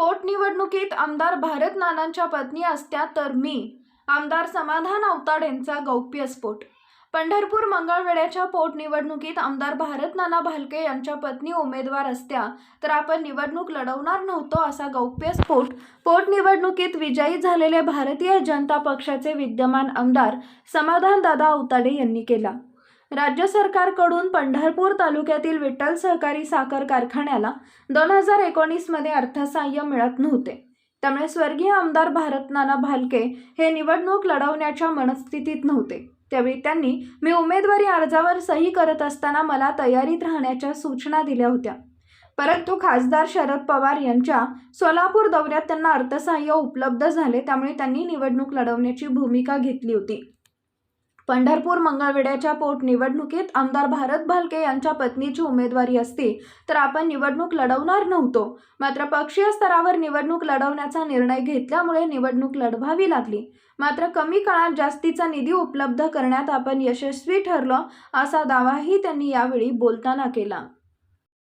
पोटनिवडणुकीत आमदार भारत नानांच्या पत्नी असत्या तर मी. आमदार समाधान आवताडेंचा गौप्यस्फोट पंढरपूर मंगळवेड्याच्या पोटनिवडणुकीत आमदार भारत नाना भालके यांच्या पत्नी उमेदवार असत्या तर आपण निवडणूक लढवणार नव्हतो असा गौप्यस्फोट पोटनिवडणुकीत विजयी झालेले भारतीय जनता पक्षाचे विद्यमान आमदार समाधानदादा आवताडे यांनी केला. राज्य सरकारकडून पंढरपूर तालुक्यातील विठ्ठल सहकारी साखर कारखान्याला दोन हजार एकोणीसमध्ये अर्थसहाय्य मिळत नव्हते. त्यामुळे स्वर्गीय आमदार भारतनाना भालके हे निवडणूक लढवण्याच्या मनस्थितीत नव्हते. त्यावेळी त्यांनी मी उमेदवारी अर्जावर सही करत असताना मला तयारीत राहण्याच्या सूचना दिल्या होत्या. परंतु खासदार शरद पवार यांच्या सोलापूर दौऱ्यात त्यांना अर्थसहाय्य उपलब्ध झाले त्यामुळे त्यांनी निवडणूक लढवण्याची भूमिका घेतली होती. पंढरपूर मंगळवेड्याच्या पोटनिवडणुकीत आमदार भारत भालके यांच्या पत्नीची उमेदवारी असती तर आपण निवडणूक लढवणार नव्हतो. मात्र पक्षीय स्तरावर निवडणूक लढवण्याचा निर्णय घेतल्यामुळे निवडणूक लढवावी लागली. मात्र कमी काळात जास्तीचा निधी उपलब्ध करण्यात आपण यशस्वी ठरलो असा दावाही त्यांनी यावेळी बोलताना केला.